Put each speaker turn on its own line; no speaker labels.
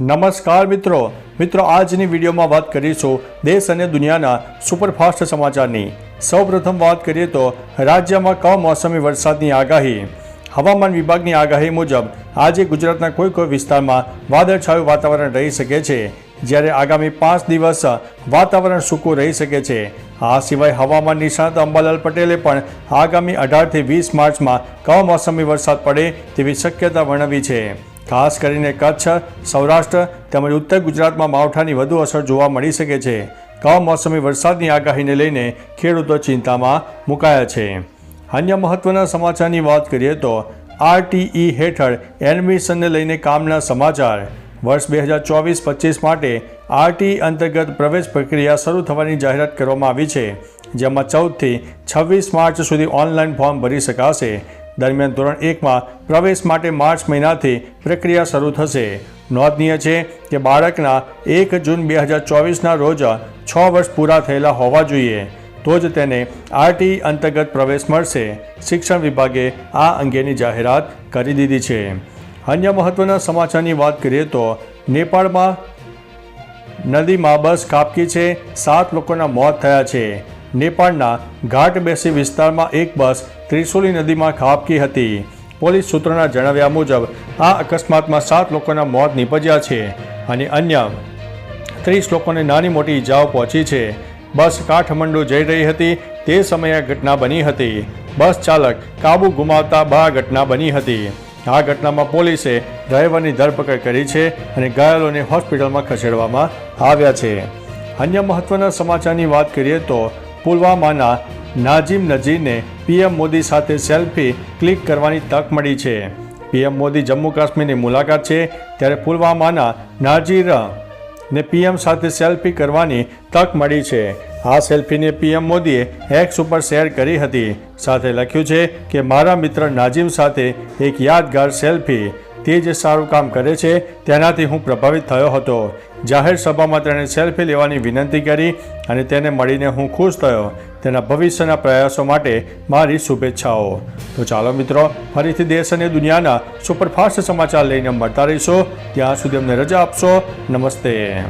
નમસ્કાર મિત્રો. મિત્રો, આજની વિડીયોમાં વાત કરીશું દેશ અને દુનિયાના સુપરફાસ્ટ સમાચારની. સૌપ્રથમ વાત કરીએ તો રાજ્યમાં કમોસમી વરસાદની આગાહી. હવામાન વિભાગની આગાહી મુજબ આજે ગુજરાતના કોઈ કોઈ વિસ્તારમાં વાદળછાયું વાતાવરણ રહી શકે છે. જ્યારે આગામી પાંચ દિવસ વાતાવરણ સૂકું રહી શકે છે. આ સિવાય હવામાન નિષ્ણાત અંબાલાલ પટેલે પણ આગામી અઢારથી વીસ માર્ચમાં કમોસમી વરસાદ પડે તેવી શક્યતા વર્ણવી છે. ખાસ કરીને કચ્છ, સૌરાષ્ટ્ર તેમજ ઉત્તર ગુજરાતમાં માવઠાની વધુ અસર જોવા મળી શકે છે. કમોસમી વરસાદની આગાહીને લઈને ખેડૂતો ચિંતામાં મુકાયા છે. અન્ય મહત્વના સમાચારની વાત કરીએ તો આરટીઈ હેઠળ એડમિશનને લઈને કામના સમાચાર. વર્ષ બે હજાર ચોવીસ પચીસ માટે આરટી અંતર્ગત પ્રવેશ પ્રક્રિયા શરૂ થવાની જાહેરાત કરવામાં આવી છે, જેમાં ચૌદથી છવ્વીસ માર્ચ સુધી ઓનલાઈન ફોર્મ ભરી શકાશે. દરમિયાન ધોરણ એકમાં પ્રવેશ માટે માર્ચ મહિનાથી પ્રક્રિયા શરૂ થશે. નોંધનીય છે કે બાળકના એક જૂન બે હજાર ચોવીસના રોજ છ વર્ષ પૂરા થયેલા હોવા જોઈએ. તો જ તેને આરટી અંતર્ગત પ્રવેશ મળશે. શિક્ષણ વિભાગે આ અંગેની જાહેરાત કરી દીધી છે. અન્ય મહત્વના સમાચારની વાત કરીએ તો નેપાળમાં નદીમાં બસ કાપકી છે. સાત લોકોના મોત થયા છે. નેપાળના ઘાટ બેસી વિસ્તારમાં એક બસ ત્રિશુલી નદીમાં ખાબકી હતી. પોલીસ સૂત્રોના જણાવ્યા મુજબ, આ અકસ્માતમાં સાત લોકોના મોત નીપજ્યા છે અને અન્ય ત્રીસ લોકોને નાની મોટી ઈજાઓ પહોંચી છે. બસ કાઠમંડુ જઈ રહી હતી. તે સમયે આ ઘટના બની હતી. બસ ચાલક કાબુ ગુમાવતા બા ઘટના બની હતી. આ ઘટનામાં પોલીસે ડ્રાઈવરની ધરપકડ કરી છે અને ઘાયલોને હોસ્પિટલમાં ખસેડવામાં આવ્યા છે. અન્ય મહત્વના સમાચારની વાત કરીએ તો પુલવામાના નાજીમ નજીરને પીએમ મોદી સાથે સેલ્ફી ક્લિક કરવાની તક મળી છે. પીએમ મોદી જમ્મુ કાશ્મીરની મુલાકાત છે ત્યારે પુલવામાના નાજીર ને પીએમ સાથે સેલ્ફી કરવાની તક મળી છે. આ સેલ્ફીને પીએમ મોદીએ એક્સ ઉપર શેર કરી હતી. સાથે લખ્યું છે કે, મારા મિત્ર નાજીમ સાથે એક યાદગાર સેલ્ફી તે જે સારું કામ કરે છે, તેનાથી હું પ્રભાવિત થયો હતો. જાહેર સભામાં તેણે સેલ્ફી લેવાની વિનંતી કરી અને તેને મળીને હું ખુશ થયો. તેના ભવિષ્યના પ્રયાસો માટે મારી શુભેચ્છાઓ. તો ચાલો મિત્રો, ફરીથી દેશ અને દુનિયાના સુપરફાસ્ટ સમાચાર લઈને મળતા રહીશો. ત્યાં સુધી અમને રજા આપશો. નમસ્તે.